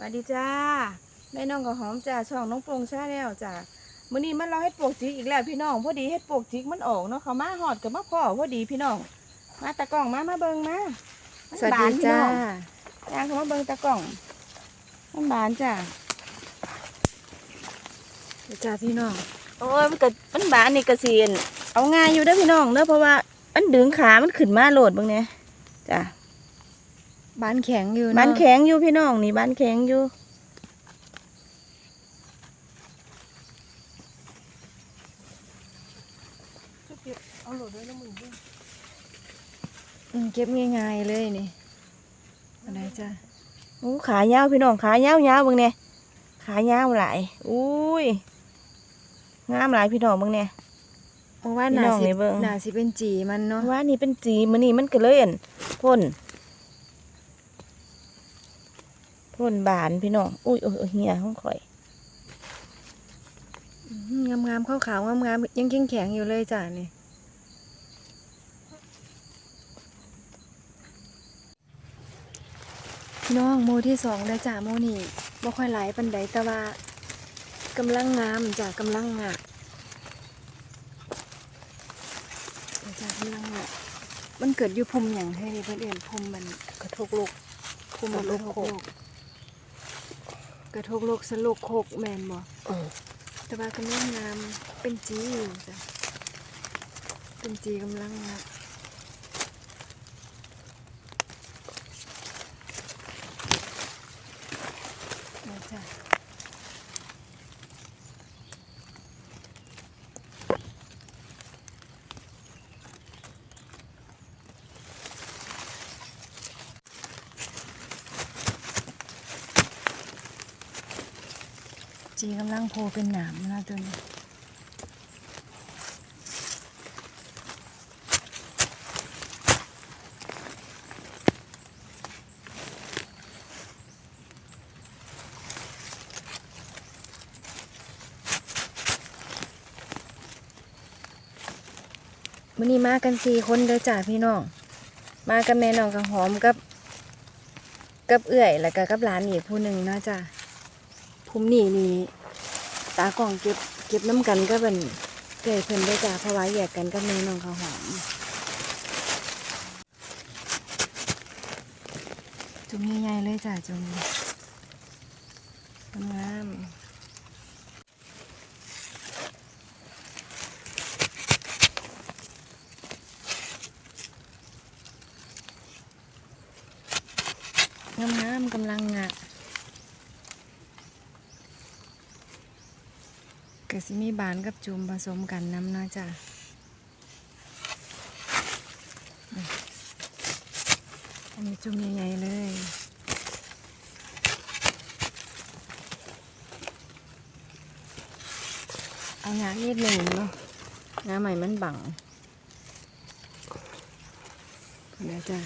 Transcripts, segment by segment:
สวัสดีจ้าแม่น้องกับหอมจ้าช่องน้องโปรงชาแนลจ้ามื้อนี้มันเราเฮ็ดปวกจิกอีกแล้วพี่น้องพอดีเฮ็ดปวกจิกมันออกเนาะเขามาหอดกับมาพ่อพอดีพี่น้อง มาตะกล้องมามาเบิ่งมามันสวัสบาดีนพี่จ้าน้องย่างเขามาเบิ่งตะกล้องมันบานจ้าจ้าพี่น้องโอ้ยมันก็มันบานนี่กระเซียนเอาง่ายอยู่เด้อพี่น้องเด้อเพราะว่ามันดึงขามันขึ้นมาโหลดเบิ่งเนี่ยจ้า บ้านแข็งอยู่เะบานแข็งอยู่พี่น้องนี่บานแข็งอยู่ เอาโหลดด้วยนะมึงด้วยอืมเก็บง่ายๆเลยนี่อะไรจ้าโอ้ขายาวพี่น้องขายาวยาวๆเบิ่งเนี่ยขายาวหลายอุ้ยงามหลายพี่น้องเบิ่งเนี่ย เพราะว่าพี่หนาน้องสินี่เบิ่ง หนาสิเป็นจีมันเนาะ ว่านี่เป็นจีมันนี่มันก็เลยอั่นพ่น พ่นบานพี่น้อง อุ้ยโอ้ยโอ้ยเหียห้องข่อยงามงามๆขาวๆงามงามๆยังแข็งๆอยู่เลยจ้านี่พี่น้องโมที่สองแล้จ้าโมนี่บ่ค่อยไหลปันใดแต่ว่ากำลังงามจ้ากำลังงะจ้ากำลังงะมันเกิดอยู่พรมอย่างให้นี่เพื่อนเอื่นพรมมันกระทกลกคุมมันกระทกโลก กระทกโลกสโลกโคกแมนบ่เออแต่ว่ากำลังงามเป็นจีอยู่จ้ะเป็นจีกำลังงามนะจ้ะ จีกำลังโผล่เป็นหนามนะตัวนี้มื่อนี้มากันสี่คนเด้อจ้าพี่น้อง มากับแม่น้องกับหอมกับ กับเอื่อยแล้วก็กับหลานอีกผู้หนึ่งเนาะจ้า ภูมินี่นี่ตากล่องเก็บเก็บน้ำกันก็เป็นเอื่อยเพิ่นเด้จ้าเพราะว่าแยกกันกับแม่น้องกับหอมจุ่มใหญ่ๆเลยจ้าจุ่มงามงามงามๆกำลังงะ กะสิมีบานกับจุ่มผสมกันน้ำนะจ้ะอันนี้จุ่มใหญ่ๆเลยเอางานิดหนึ่งเนาะงาใหม่มันบังเดี๋ยวจ้ะ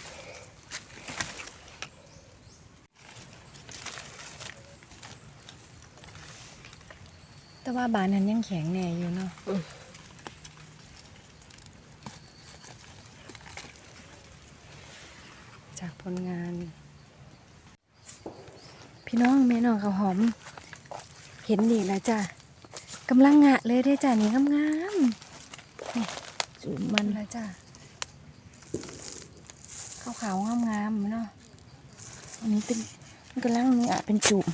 แต่ว่าบานนั้นยังแข็งแน่อยู่เนาะจากผลงาน พี่น้องแม่น้องเขาวหอม เห็นดีแล้วจ้ะกำลังงะเลยได้จ้ะนี่งามๆนี่จูบมันแล้วจ้ะขาวๆงามๆเนาะอันนี้เป็นกำลังงะเป็นจุบ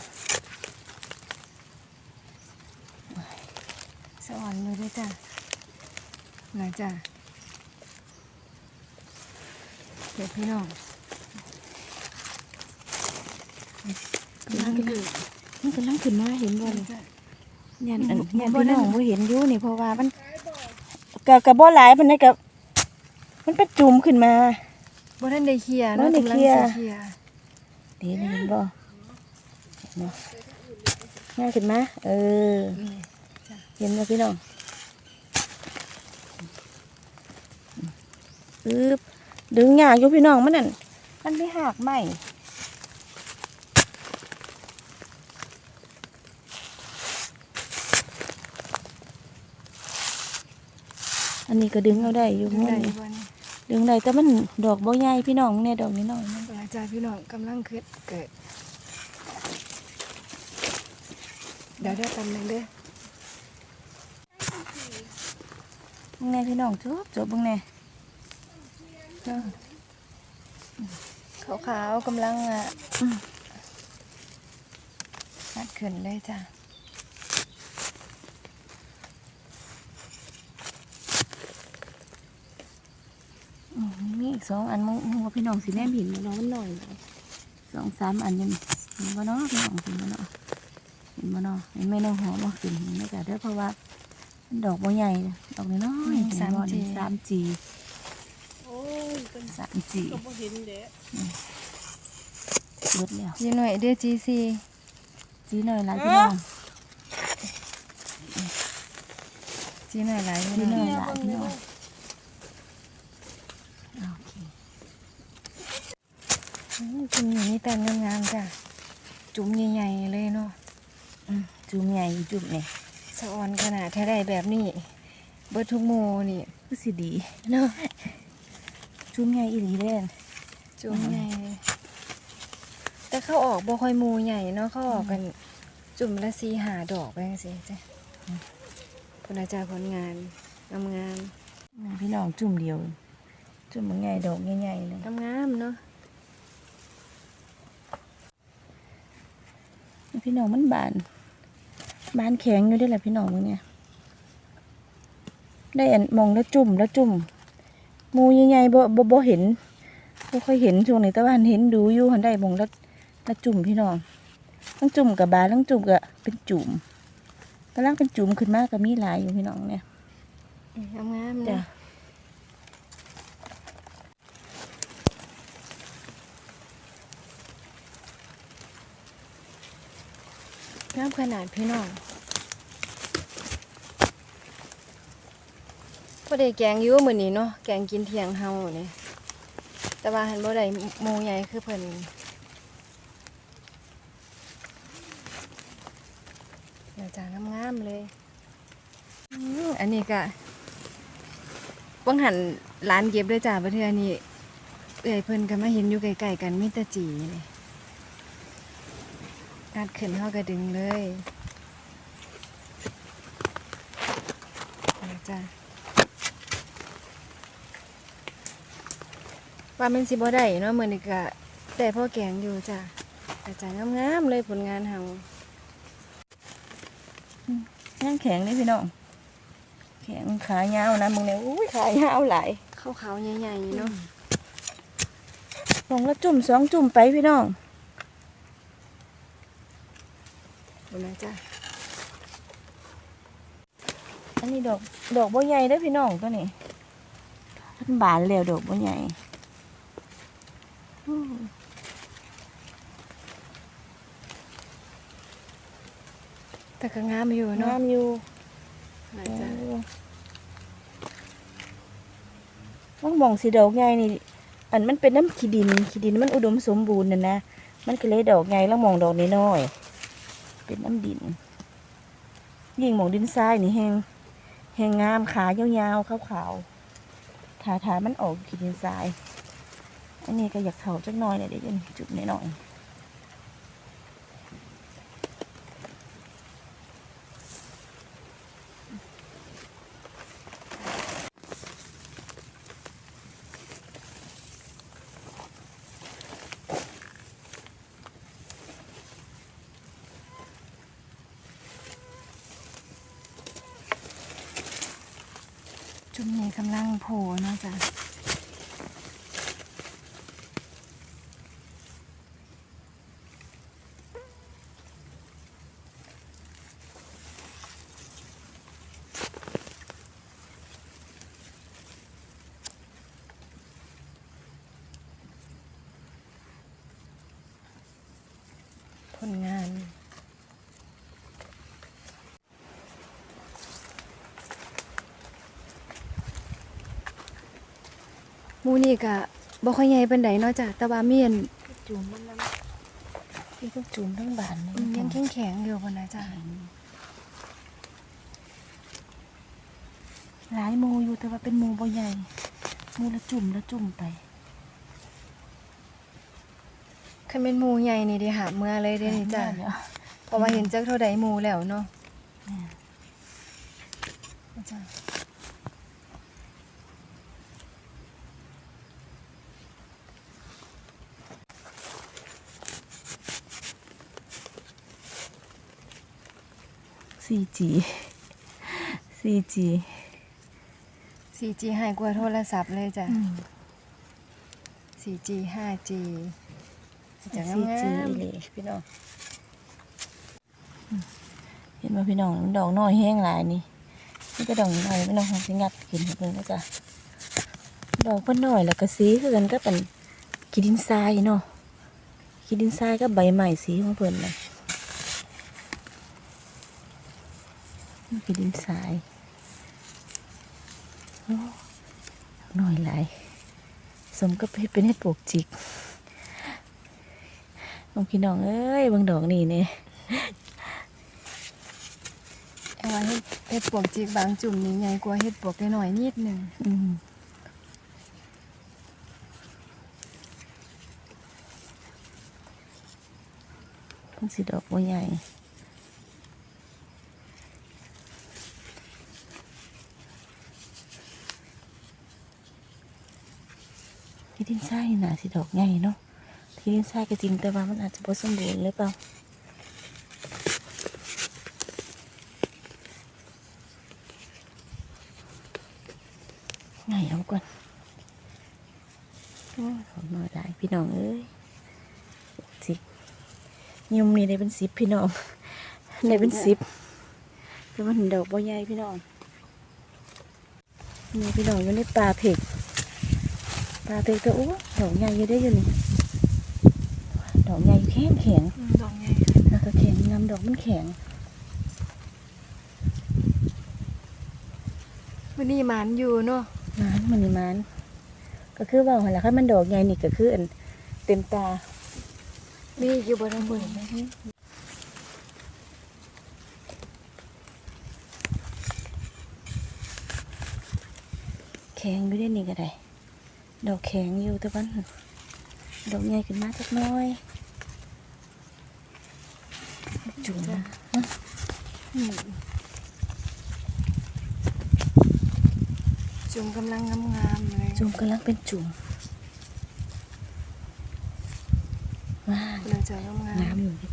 สวรรค์เลยด้วยจ้ะนะจ้ะเดี๋ยวพี่น้องกำลังขึ้นมันกำลังขึ้นมาเห็นบ่เลยจ้ะยันอันบ่ยันบ่พี่ได้น้องบ่เห็นอยู่นี่เพราะว่ามันกับกับบ่หลายมันได้กับมันเป็นจุ่มขึ้นมาบ่ทันได้เคลียร์บ่เนาะได้กำลังเคลียร์สิเคลียร์นี่นี่เห็นบ่เห็นบ่ง่ายขึ้นมาเออนี่ เห็นบ่พี่น้องปึ๊บดึงยากอยู่พี่น้องมันนั่นมันไม่หักไหมอันนี้ก็ดึงเอาได้อยู่ดึงม้วได้นอยู่นี่บ่นี่ดึงได้แต่มันดอกบ่ใหญ่พี่น้องเนี่ยดอกนี้น้อยมันเวลาจ้ะพี่น้องกำลังขึ้นเกิดเดี๋ยวเดี๋ยวตำหนึ่งเด้อ เบิ่งแน่พี่น้องจบจบเบิ่งแน่ขาวๆกำลังอะอืมนัดขึ้นเลยจ้ะอืมมีอีกสองอันมึงมึงว่าพี่น้องสิแนมเห็นบ่เนาะมันหน่อยเลยสองสามอันยังเห็นบ่เนาะพี่น้องเห็นบ่เนาะเห็นบ่เนาะเห็นแม่น้องหอมบ่ขึ้นเห็นไหมจ้ะเด้อเพราะว่ามัน ดอกบ่ใหญ่นะดอกน้อยๆเห็นบ่นี่สามจีโอ้ยเป็นสามจีก็บ่เห็นเด้เบิดแล้วยีหน่อยเด้อจีซีจีหน่อยหลายพี่น้องจีหน่อยหลายจีพี่หน่น้ออยยหลายพี่น้องโอเคอืมจุ่มอยู่นี่แต่งามๆจ้ะ จุ่มใหญ่ๆเลยเนาะอืมจุ่มใหญ่จุ่มนี่ สะออนขนาดแท้ได้แบบนี้ เบิดทุกโมนี่คือสิดีเนาะจุ่มใหญ่อีหลีเด้นจุ่มใหญ่แต่เข้าออกบ่ค่อยหมูใหญ่เนาะเข้าออกกันจุ่มละสีหาดอกไปจังซี่จ้ะผลอาจารย์ผลงานงามงามอืมพี่น้องจุ่มเดียว จุ่มมันใหญ่ดอกใหญ่ๆเลยงามงามๆเนาะพี่น้องมันบาน บานแข็งอยู่เด้วยแหละพี่น้องมึงเนี่ยได้อันมองแล้วจุ่มแล้วจุ่มหมูใหญ่ๆบ่บ่บ่เห็นบ่ค่อยเห็นช่วงนี้แต่ว่าหันเห็นดูอยู่หันได้มองแล้วแล้วจุ่มพี่น้องทั้งจุ่มกับบานทั้งจุ่มกับเป็นจุ่มกำลังเป็นจุ่มขึ้นมากับมีหลายอยู่พี่น้องเนี่ยงามงามๆจ้ะ เนาะ งามขนาดพี่น้องพอได้แกงอยู่มื้อนนี้เนาะแกงกินเที่ยงเฮานี่แต่ว่าหันบ่ได้หมูใหญ่คือเพิ่นเดี๋ยวจ้างงามๆเลยอันนี้ก็วังหันร้านเก็บด้วยจ้าประเทือนี้เอ้ยเพิ่นก็มาเห็นอยู่ไกลๆกันมีแต่จีนี่ารขึ้นเฮาก็ดึงเลยเอาจ้าว่ามันสิบ่ได้เนาะมื้อนี้ก็ได้พ่อแกงอยู่จ้าแต่จ้างามๆเลยผลงานเฮาย่างแข็งนี่พี่น้อง แข็งขายาวนะมึงเนี่ยอุ้ยขายาวหลายขาวๆใหญ่ๆเนาะมองแล้วจุ่มสองจุ่มไปพี่น้อง ดูนะจ้าอันนี้ดอกดอกบัวใหญ่เด้อพี่น้องตัวนี้มันบานแล้วดอกบัวใหญ่อืมแต่ก็งามอยู่เนาะงามอยู่นะจ้าต้องมองสีดอกใหญ่นี่ อันมันเป็นน้ำขี้ดินขี้ดินมันอุดมสมบูรณ์น่ะนะ มันก็เลยดอกใหญ่แล้วมองดอกน้อยๆ เป็นน้ำดิน ยิ่งมองดินทรายนี่แหงแหงงามขายาวๆขาวๆถาถามันออกขี้ดินทราย อันนี้ก็อยากเถาจักหน่อยเนี่ยเดี๋ยวจะจุดหน่อย มนี้กำลังโผล่นาะจ้ะผลงาน มูนี่ก็บ่ค่อยใหญ่ปานใดเนาะจ้ะแต่ว่ามีอันจุ่มมันน้ำที่พวกจุ่มทั้งบานเลยอืมยังแข็งๆอยู่พุ่นนะจ้ะหลายหมูอยู่แต่ว่าเป็นหมูบ่ใหญ่หมูละจุ่มละจุ่มไปคันเป็นหมูใหญ่นี่ดิหาเมื่อเลยเด้นี่จ้ะเดี๋ยวเพราะว่าเห็นจักเท่าใดหมู่แล้วเนาะจ้ะ สี่จีสี่จี 4G ให้กว่าโทรศัพท์เลยจ้ะ 4G 5G จะงสี่จีามอีหลีพี่น้อง เห็นว่าพี่น้องมันดอกน้อยแห้งหลายนี่นี่ก็ดอกน้อยพี่น้องของสิงัดกินให้เพิ่นก็จ้ะ ดอกเพิ่นน้อยแล้วก็สีคือกันก็เป็นกีดินทรายเนาะกีดินทรายกับใบใหม่สีของเพิ่นเลย นี่กีดินทรายโอ้น้อยหลายสมกับเฮ็ดเป็นเฮ็ดปลูกจิกน้องพี่น้องเอ้ยเบางดอกนี่เนี่ยเอาไว้เฮ็ดเฮ็ดปวกจิกบางจุ่มนี่ใหญ่กว่าเฮ็ดปวกน้อยๆนิดหนึงอืมมันสีดอกบัวใหญ่ ที่ดินทรายนี่น่าสิดอกใหญ่เนาะที่ดินทรายก็จริงแต่ว่ามันอาจจะบ่สมบูรณ์หรือเปล่าไงเอาก่อนโอ้ยของน้อยได้พี่น้องเอ้ยสิยมนี่ได้เป็นสิบพี่น้องได้เป็นสิบแต่ว่าเห็นดอกบ่ใหญ่พี่น้องนี่พี่น้องอยู่ในป่าเผ็ก ป่าเผ็กตัวอู้ดอกใหญ่อยู่ได้อยู่นี่ดอกใหญ่แข็งแข็งดอกใหญ่แล้วก็แข็งน้ำดอกมันแข็งมื้อนี้หมานอยู่เนาะมันมันนี่มันก็คือว่าหันละค่ะมันดอกใหญ่นี่ก็คืออันเต็มตามีอยู่บ่ทั้งหมดแข็งอยู่ได้นี่ก็ได้ ดอกแข็งอยู่แต่ว่าดอกใหญ่ขึ้นมาสักหน้อยจุ่มนะจุ่มกำลังงามๆเลยจุ่มกำลังเป็นจุ่มว้าวเราจะงามน้ำอยู่ดิ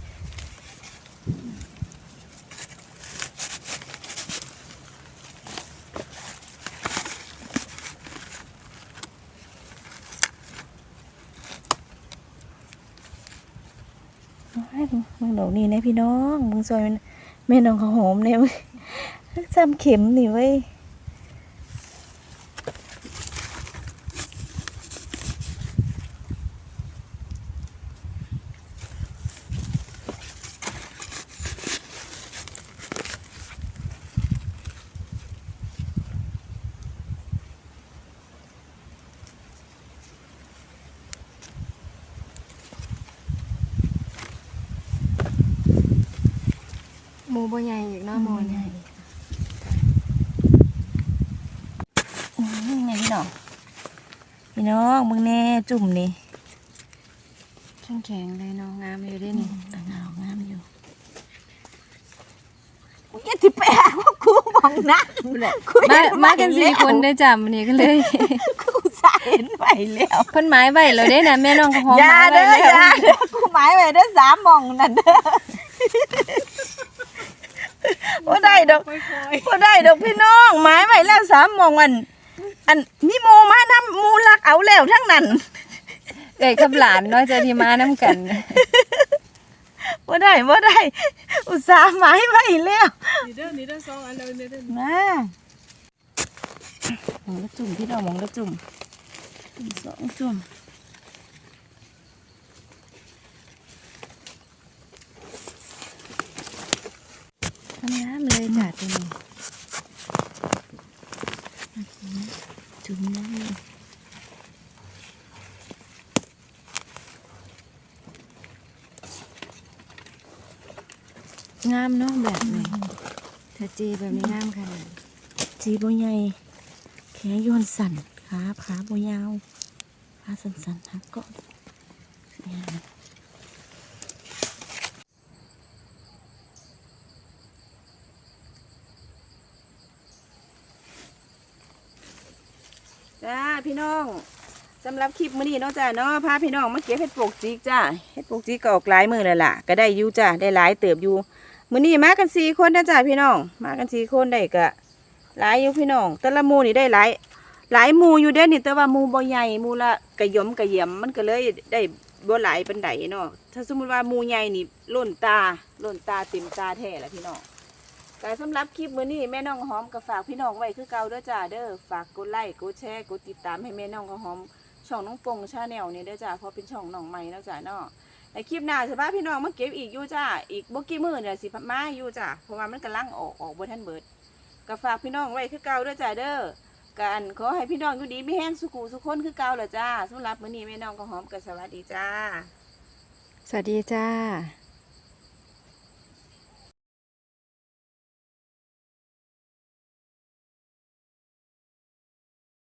ว้ายมึงดอก นี่นะพี่น้องมึงซอยมันแม่น้องเขาหอมเนี่ยมึงจำเข็มนี่เว้ย บ่ใหญ่อีกเนาะหมูใหเนี่ญ่ยอืมไงพี่น้องพี่น้องมึงแน่จุ่มนี่แข็งๆเลยเนาะงามอยู่เด้นี่ต่างหากงามอยู่อย่าติไปหาว่ากูมองหน้ากูมามากันสี่คนได้อจ้ะมื้อนี้ก็เลยกูสาเห็นไปแล้วเพิ่นหมายไว้แล้วเด้นะแม่น้องก็หอมอย่าหมายเด้ไว้อแล้อย่าวเด้อกูหมายไว้เด้อสามหมองนั่นเด้อ ว่าได้ดอกค่อยว่าได้ดอกพี่น้องหมายไว้แล้วสามหมองอัน อันมีโมมานำมูลักเอาแล้วทั้งนั้นเอ้ยกับหลานเนาะจะที่มานํกันว่าได้ว่าได้ อุตส่าห์หมายไว้แล้วๆนี่เด้อนี่เด้อสองอันแล้วนี่เด้อมาหมองละจุ่มพี่น้องหมองละจุ่มสองจุ่ม ทำน้ำเลยจ้ะตัวนี้จุ่มน้ำเลยงามเนาะแบบนี้ถ้าจีแบบนี้งามขนาดจีบใหญ่แขนโยนสั่นขาขาบยาวขาสั่นสั่นๆหักก็เนี่ยนะ จ้าพี่น้องสำหรับคลิปมื้อนี้เนาะจ้าเนาะพาพี่น้องมาเก็บเห็ดปลวกจิกจ้าเห็ดปลวกจิกก็ออกหลายมือแล้วล่ะ ก็ได้อยู่จ้าได้หลายเติบอยู่มื้อนี้มากันสี่คนนะจ้าพี่น้อง มากันสี่คนได้ก็หลายอยู่พี่น้องแต่ละมูนี่ได้หลายหลายมูอยู่เด้นี่แต่ว่ามูบ่ใหญ่มูละกระยมกระเยี่ยมมันก็เลยได้บ่หลายปานใดเนาะถ้าสมมุติว่ามูใหญ่นี่ล้นตาล้นตาเต็มตาแท้ละพี่น้อง แต่สำหรับคลิปมื้อนี้แม่น้องหอมก็ฝากพี่น้องไว้คือเก่าเด้อจ้าเด้อฝากกดไลค์กดแชร์กดติดตามให้แม่น้องหอมช่องน้องปงชาแนลนี่เด้อจ้าเพราะเป็นช่องน้องใหม่แล้วจ้าเนาะในคลิปหน้าสิพาพี่น้องมาเก็บอีกอยู่จ้าอีกบ่กี่มื้อเนี่ยสิมาอยู่จ้าเพราะว่ามันกำลังออกออกบ่ทันเบิดก็ฝากพี่น้องไว้คือเก่าเด้อจ้าเด้อกันขอให้พี่น้องอยู่ดีไมีแห้งสุขุสุขคนคือเก่าเล่ะจ้าสำหรับมื้อนี้แม่น้องก็หอมก็สวัสดีจ้า สวัสดีจ้า